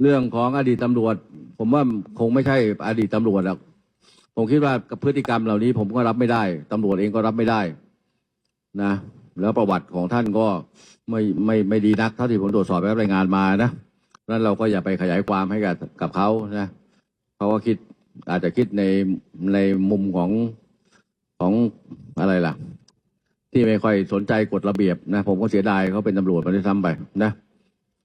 เรื่องของอดีตตำรวจ ผมว่าคงไม่ใช่อดีตตำรวจหรอกผมคิดว่ากับพฤติกรรมเหล่านี้ ผมก็รับไม่ได้ตำรวจเองก็รับไม่ได้ นะ แล้วประวัติของท่านก็ไม่ไม่ไม่ดีนักเท่าที่ผมตรวจสอบและรายงานมานะนั้นเราก็อย่าไปขยายความให้กับกับเขานะเขาก็คิดอาจจะคิดในในมุมของของอะไรล่ะ ที่ไม่ค่อยสนใจกฎระเบียบนะ ผมก็เสียดายเขาเป็นตำรวจมาด้วยซ้ำไปนะ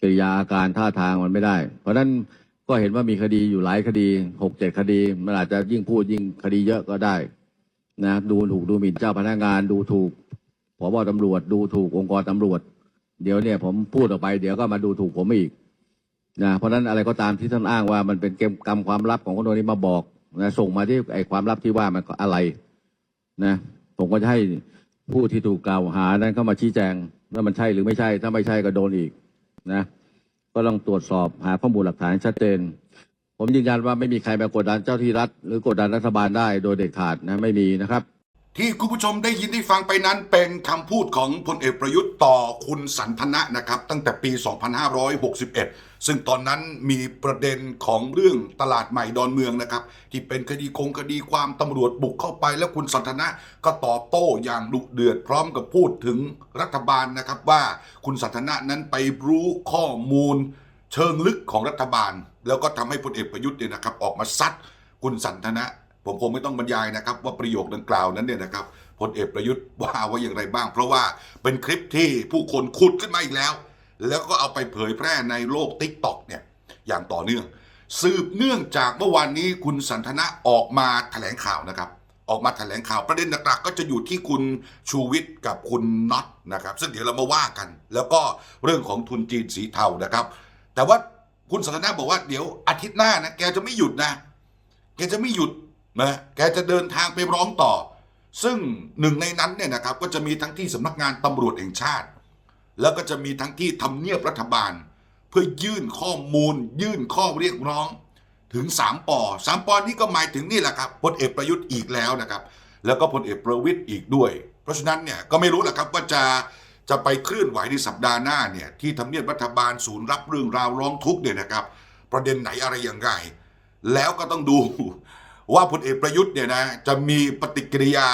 กิริยาอาการท่าทางมันไม่ได้ เพราะฉะนั้นก็เห็นว่ามีคดีอยู่หลายคดีหกเจ็ดคดี มันอาจจะยิ่งพูดยิ่งคดีเยอะก็ได้นะดูถูกดูหมิ่นเจ้าพนักงาน ดูถูกผบตำรวจ ดูถูกองค์กรตำรวจ เดี๋ยวเนี่ยผมพูดออกไปเดี๋ยวก็มาดูถูกผมอีกนะเพราะนั้นอะไรก็ตามที่ท่านอ้างว่ามันเป็นเกมกรรมความลับของคนนนี้มาบอกนะส่งมาที่ไอ้ความลับที่ว่ามันอะไรนะผมก็จะให้ผู้ที่ถูกกล่าวหานั้นเข้ามาชี้แจงว่ามันใช่หรือไม่ใช่ ถ้าไม่ใช่ก็โดนอีก นะก็ต้องตรวจสอบหาข้อมูลหลักฐานให้ชัดเจน ผมยืนยันว่าไม่มีใครมากดดันเจ้าที่รัฐ หรือกดดันรัฐบาลได้โดยเด็ดขาดนะไม่มีนะครับ ที่คุณผู้ชมได้ยินได้ฟังไปนั้นเป็นคำพูดของพลเอกประยุทธ์ต่อคุณสันทนะนะครับ ตั้งแต่ปี 2561 ซึ่งตอนนั้นมีประเด็นของเรื่องตลาดใหม่ดอนเมืองนะครับ ที่เป็นคดีคงคดีความตำรวจบุกเข้าไป แล้วคุณสันทนะก็ตอบโต้อย่างดุเดือดพร้อมกับพูดถึงรัฐบาลนะครับว่าคุณสันทนะนั้นไปรู้ข้อมูล เชิงลึกของรัฐบาล แล้วก็ทำให้พลเอกประยุทธ์เนี่ยนะครับออกมาซัดคุณสันทนะ ผมคงไม่ต้องบรรยายนะครับ ว่าประโยคดังกล่าวนั้นเนี่ยนะครับพลเอกประยุทธ์ว่าว่าอย่างไรบ้าง เพราะว่าเป็นคลิปที่ผู้คนขุดขึ้นมาอีกแล้ว แล้วก็เอาไปเผยแพร่ในโลกติ๊กต็อกเนี่ยอย่างต่อเนื่อง สืบเนื่องจากเมื่อวานนี้คุณสันทนะออกมาแถลงข่าวนะครับ ออกมาแถลงข่าวประเด็นหลักๆก็จะอยู่ที่คุณชูวิทย์กับคุณน็อตนะครับ ซึ่งเดี๋ยวเรามาว่ากัน แล้วก็เรื่องของทุนจีนสีเทานะครับ แต่ว่าคุณสันทนะบอกว่าเดี๋ยวอาทิตย์หน้านะแกจะไม่หยุดนะ แกจะไม่หยุด นะแกจะเดินทางไปร้องต่อ ซึ่งหนึ่งในนั้นเนี่ยนะครับก็จะมีทั้งที่สำนักงานตำรวจแห่งชาติ แล้วก็จะมีทั้งที่ทำเนียบรัฐบาล เพื่อยื่นข้อมูล ยื่นข้อเรียกร้อง ถึง3ปอ3ปอนี้ก็หมายถึงนี่แหละครับพลเอกประยุทธ์อีกแล้วนะครับ แล้วก็พลเอกประวิตยอีกด้วย เพราะฉะนั้นเนี่ยก็ไม่รู้แหละครับว่าจะจะไปเคลื่อนไหวในสัปดาห์หน้าเนี่ยที่ทำเนียบรัฐบาลศูนย์รับเรื่องราวร้องทุกข์เนี่ยนะครับ ประเด็นไหนอะไรอย่างไรแล้วก็ต้องดู ว่าพลเอกประยุทธ์เนี่ยนะจะมีปฏิกิริยา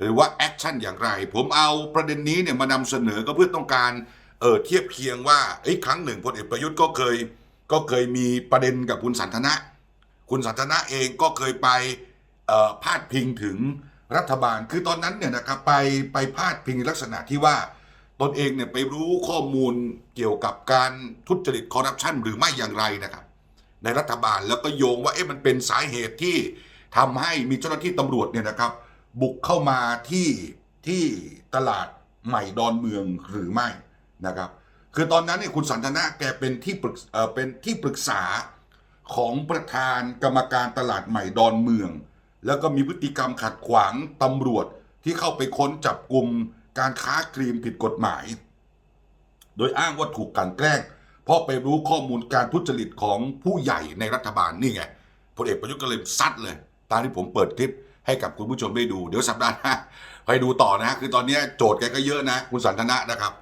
หรือว่าแอคชั่นอย่างไร ผมเอาประเด็นนี้เนี่ยมานำเสนอก็เพื่อต้องการเออเทียบเคียงว่าเอ้ครั้งหนึ่งพลเอกประยุทธ์ก็เคยก็เคยมีประเด็นกับคุณสันทนะ คุณสันทนะเองก็เคยไปพาดพิงถึงรัฐบาล คือตอนนั้นเนี่ยนะครับไปไปพาดพิงลักษณะที่ว่าตนเองเนี่ยไปรู้ข้อมูลเกี่ยวกับการทุจริตคอร์รัปชันหรือไม่อย่างไรนะครับ ในรัฐบาลแล้วก็โยงว่าเอ๊ะมันเป็นสาเหตุที่ ทำให้มีเจ้าหน้าที่ตำรวจเนี่ยนะครับ บุกเข้ามาที่ที่ตลาดใหม่ดอนเมืองหรือไม่นะครับ คือตอนนั้นเนี่ยคุณสันทนะแกเป็นที่ปรึกเเป็นที่ปรึกษาของประธานกรรมการตลาดใหม่ดอนเมือง แล้วก็มีพฤติกรรมขัดขวางตำรวจที่เข้าไปค้นจับกลุ่มการค้าครีมผิดกฎหมาย โดยอ้างว่าถูกกันแกล้ง เพราะไปรู้ข้อมูลการทุจริตของผู้ใหญ่ในรัฐบาลนี่ไงพลเอกประยุทธ์ก็เลยซัดเลย ตามที่ผมเปิดคลิปให้กับคุณผู้ชมได้ดู เดี๋ยวสัปดาห์หน้าไปดูต่อนะ คือตอนนี้โจทย์แกก็เยอะนะ คุณสันทนะนะครับ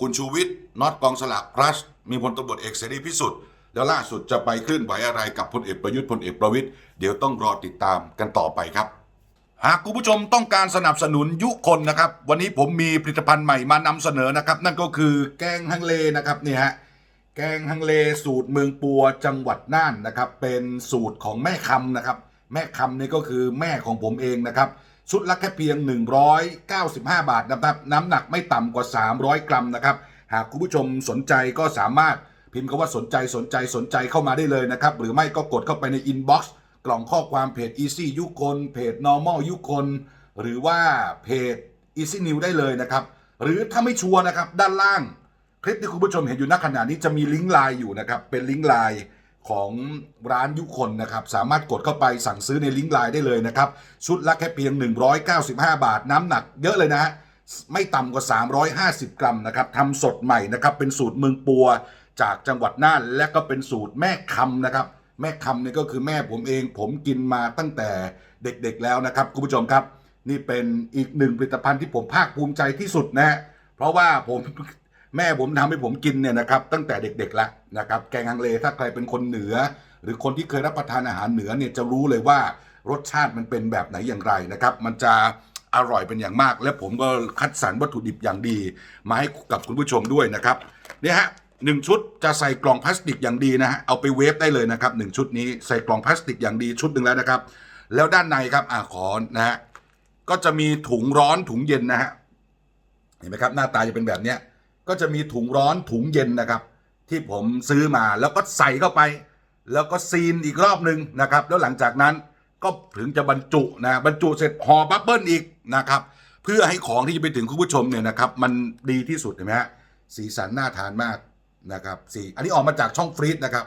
คุณชูวิทย์น็อตกองสลากพลัส มีพลตำรวจเอกเสรีพิสุทธิ์แล้วล่าสุดจะไปเคลื่อนไหวอะไรกับพลเอกประยุทธ์พลเอกประวิทย์เดี๋ยวต้องรอติดตามกันต่อไปครับ หากคุณผู้ชมต้องการสนับสนุนยุคนนะครับ วันนี้ผมมีผลิตภัณฑ์ใหม่มานำเสนอนะครับ นั่นก็คือแกงฮังเลนะครับนี่ฮะแกงฮังเลสูตรเมืองปัวจังหวัดน่านนะครับ เป็นสูตรของแม่คำนะครับ แม่คำนี่ก็คือแม่ของผมเองนะครับ ชุดละแค่เพียง 195 บาทนะครับน้ำหนักไม่ต่ำกว่า 300 กรัมนะครับ หากคุณผู้ชมสนใจก็สามารถพิมพ์คำว่าสนใจสนใจสนใจเข้ามาได้เลยนะครับ หรือไม่ก็กดเข้าไปในอินบ็อกซ์กล่องข้อความเพจ Easy ยุคนเพจ Normal ยุคนหรือว่าเพจ Easy New ได้เลยนะครับ หรือถ้าไม่ชัวร์นะครับด้านล่าง คลิปที่คุณผู้ชมเห็นอยู่ณขณะนี้จะมีลิงก์ไลน์อยู่นะครับเป็นลิงก์ไลน์ ของร้านยุคนนะครับ สามารถกดเข้าไปสั่งซื้อในลิงก์ไลน์ได้เลยนะครับ ชุดละแค่เพียง 195 บาท น้ำหนักเยอะเลยนะฮะไม่ต่ำกว่า 350 กรัมนะครับทำสดใหม่นะครับ เป็นสูตรเมืองปัวจากจังหวัดน่าน และก็เป็นสูตรแม่คำนะครับ แม่คำเนี่ยก็คือแม่ผมเอง ผมกินมาตั้งแต่เด็กๆแล้วนะครับคุณผู้ชมครับ นี่เป็นอีกหนึ่งผลิตภัณฑ์ที่ผมภาคภูมิใจที่สุดนะฮะเพราะว่าผม แม่ผมทำให้ผมกินเนี่ยนะครับตั้งแต่เด็กๆแล้วนะครับแกงฮังเลถ้าใครเป็นคนเหนือ หรือคนที่เคยรับประทานอาหารเหนือเนี่ยจะรู้เลยว่ารสชาติมันเป็นแบบไหนอย่างไรนะครับ มันจะอร่อยเป็นอย่างมาก และผมก็คัดสรรวัตถุดิบอย่างดี มาให้กับคุณผู้ชมด้วยนะครับเนี่ยฮะหนึ่งชุดจะใส่กล่องพลาสติกอย่างดีนะฮะเอาไปเวฟได้เลยนะครับหนึ่งชุดนี้ใส่กล่องพลาสติกอย่างดีชุดหนึ่งแล้วนะครับ แล้วด้านในครับอ่าขอนะฮะก็จะมีถุงร้อนถุงเย็นนะฮะเห็นไหมครับหน้าตาจะเป็นแบบเนี้ย ก็จะมีถุงร้อนถุงเย็นนะครับ ที่ผมซื้อมาแล้วก็ใส่เข้าไป แล้วก็ซีนอีกรอบหนึ่งนะครับ แล้วหลังจากนั้นก็ถึงจะบรรจุนะบรรจุเสร็จห่อบับเบิ้ลอีกนะครับ เพื่อให้ของที่จะไปถึงคุณผู้ชมเนี่ยนะครับ มันดีที่สุดเห็นไหมฮะสีสันน่าทานมากนะครับสีอันนี้ออกมาจากช่องฟรีซนะครับ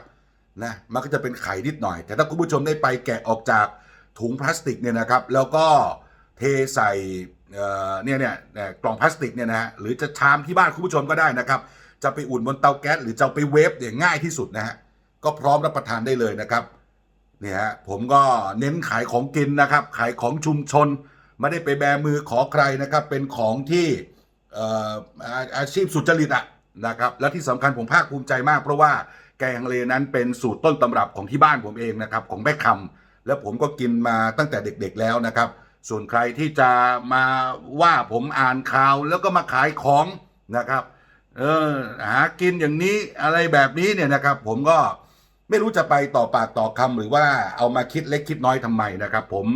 นะมันก็จะเป็นไข่นิดหน่อย แต่ถ้าคุณผู้ชมได้ไปแกะออกจากถุงพลาสติกเนี่ยนะครับ แล้วก็เทใส่ เนี่ยเนี่ยกล่องพลาสติกเนี่ยนะฮะหรือจะชามที่บ้านคุณผู้ชมก็ได้นะครับ จะไปอุ่นบนเตาแก๊สหรือจะไปเวฟเนี่ยง่ายที่สุดนะฮะก็พร้อมรับประทานได้เลยนะครับเนี่ยฮะผมก็เน้นขายของกินนะครับ ขายของชุมชน ไม่ได้ไปแบมือขอใครนะครับ เป็นของที่อาอาชีพสุจริตอะนะครับ และที่สำคัญผมภาคภูมิใจมาก เพราะว่าแกงฮังเลนั้นเป็นสูตรต้นตำรับของที่บ้านผมเองนะครับ ของแม่คำแล้วผมก็กินมาตั้งแต่เด็กๆแล้วนะครับ ส่วนใครที่จะมาว่าผมอ่านข่าวแล้วก็มาขายของนะครับ เออหากินอย่างนี้อะไรแบบนี้เนี่ยนะครับ ผมก็ไม่รู้จะไปต่อปากต่อคำหรือว่าเอามาคิดเล็กคิดน้อยทำไมนะครับ ผม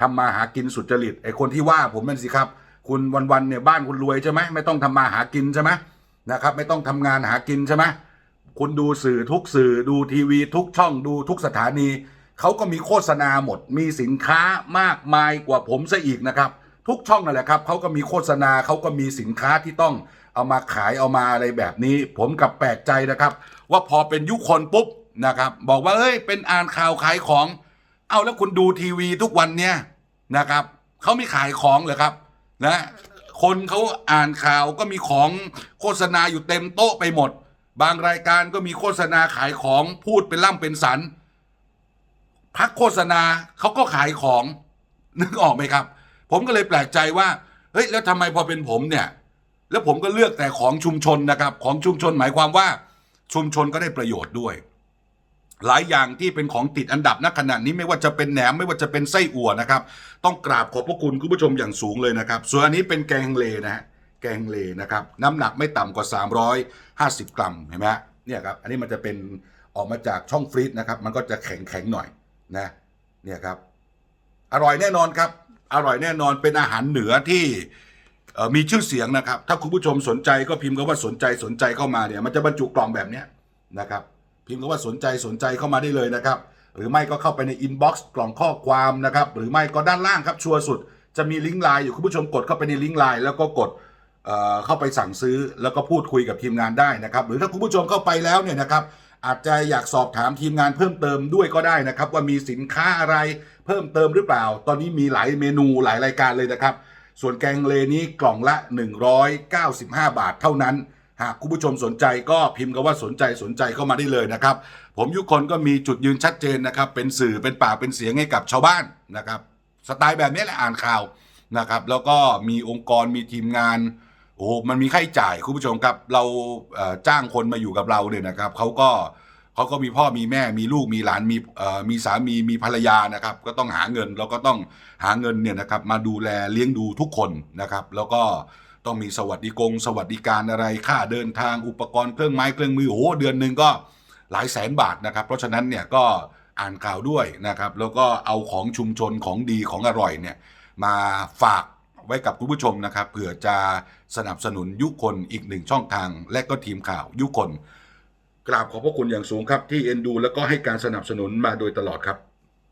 ทำมาหากินสุจริตไอ้คนที่ว่าผมนั่นสิครับ คุณวันๆเนี่ยบ้านคุณรวยใช่ไหมไม่ต้องทำมาหากินใช่ไหมนะครับ ไม่ต้องทำงานหากินใช่ไหมคุณดูสื่อทุกสื่อดูทีวีทุกช่องดูทุกสถานี เขาก็มีโฆษณาหมด มีสินค้ามากมายกว่าผมซะอีกนะครับ ทุกช่องนั่นแหละครับเขาก็มีโฆษณาเขาก็มีสินค้าที่ต้องเอามาขายเอามาอะไรแบบนี้ ผมกับแปลกใจนะครับ ว่าพอเป็นยุคคนปุ๊บนะครับ บอกว่าเอ้ยเป็นอ่านข่าวขายของ เอาแล้วคุณดูทีวีทุกวันเนี่ยนะครับเขาไม่ขายของเหรอครับนะคนเขาอ่านข่าวก็มีของโฆษณาอยู่เต็มโต๊ะไปหมด บางรายการก็มีโฆษณาขายของพูดเป็นล่ำเป็นสัน พักโฆษณาเขาก็ขายของนึกออกไหมครับ ผมก็เลยแปลกใจว่าเฮ้ยแล้วทำไมพอเป็นผมเนี่ย แล้วผมก็เลือกแต่ของชุมชนนะครับ ของชุมชนหมายความว่าชุมชนก็ได้ประโยชน์ด้วย หลายอย่างที่เป็นของติดอันดับณขณะนี้ไม่ว่าจะเป็นแหนมไม่ว่าจะเป็นไส้อั่วนะครับ ต้องกราบขอบพระคุณคุณผู้ชมอย่างสูงเลยนะครับ ส่วนอันนี้เป็นแกงเลนะฮะแกงเลนะครับ น้ำหนักไม่ต่ำกว่า 350 กรัมเห็นไหมเนี่ยครับอันนี้มันจะเป็นออกมาจากช่องฟรีซนะครับ มันก็จะแข็งแข็งๆหน่อย นะเนี่ยครับ อร่อยแน่นอนครับ อร่อยแน่นอนเป็นอาหารเหนือที่มีชื่อเสียงนะครับ ถ้าคุณผู้ชมสนใจก็พิมพ์คำว่าสนใจสนใจเข้ามาเนี่ย มันจะบรรจุกล่องแบบเนี้นะครับ พิมพ์คำว่าสนใจสนใจเข้ามาได้เลยนะครับ หรือไม่ก็เข้าไปในอินบ็อกซ์กล่องข้อความนะครับ หรือไม่ก็ด้านล่างครับชัวร์สุด จะมีลิงก์ไลน์อยู่คุณผู้ชมกดเข้าไปในลิงก์ไลน์แล้วก็กดเเข้าไปสั่งซื้อแล้วก็พูดคุยกับทีมงานได้นะครับ หรือถ้าคุณผู้ชมเข้าไปแล้วเนี่ยนะครับ อาจจะอยากสอบถามทีมงานเพิ่มเติมด้วยก็ได้นะครับ ว่ามีสินค้าอะไรเพิ่มเติมหรือเปล่า ตอนนี้มีหลายเมนูหลายรายการเลยนะครับ ส่วนแกงเลนี้กล่องละ 195 บาทเท่านั้น หากคุณผู้ชมสนใจก็พิมพ์คำว่าสนใจสนใจเข้ามาได้เลยนะครับ ผมยุคนก็มีจุดยืนชัดเจนนะครับ เป็นสื่อเป็นปากเป็นเสียงให้กับชาวบ้านนะครับ สไตล์แบบนี้แหละอ่านข่าวนะครับ แล้วก็มีองค์กรมีทีมงาน โอ้โหมันมีค่าใช้จ่ายคุณผู้ชมครับ เราเอ่อจ้างคนมาอยู่กับเราเนี่ยนะครับเขาก็เขาก็มีพ่อมีแม่มีลูกมีหลานมีเอ่อมีสามีมีภรรยานะครับ ก็ต้องหาเงินแล้วก็ต้องหาเงินเนี่ยนะครับ มาดูแลเลี้ยงดูทุกคนนะครับ แล้วก็ต้องมีสวัสดิกง สวัสดิการอะไรค่าเดินทางอุปกรณ์เครื่องไม้เครื่องมือโอ้โหเดือนหนึ่งก็หลายแสนบาทนะครับ เพราะฉะนั้นเนี่ยก็อ่านข่าวด้วยนะครับ แล้วก็เอาของชุมชนของดีของอร่อยเนี่ยมาฝาก ไว้กับคุณผู้ชมนะครับเผื่อจะสนับสนุนยุคนอีกหนึ่งช่องทาง และก็ทีมข่าวยุคนกราบขอบพระคุณอย่างสูงครับที่เอ็นดู และก็ให้การสนับสนุนมาโดยตลอดครับ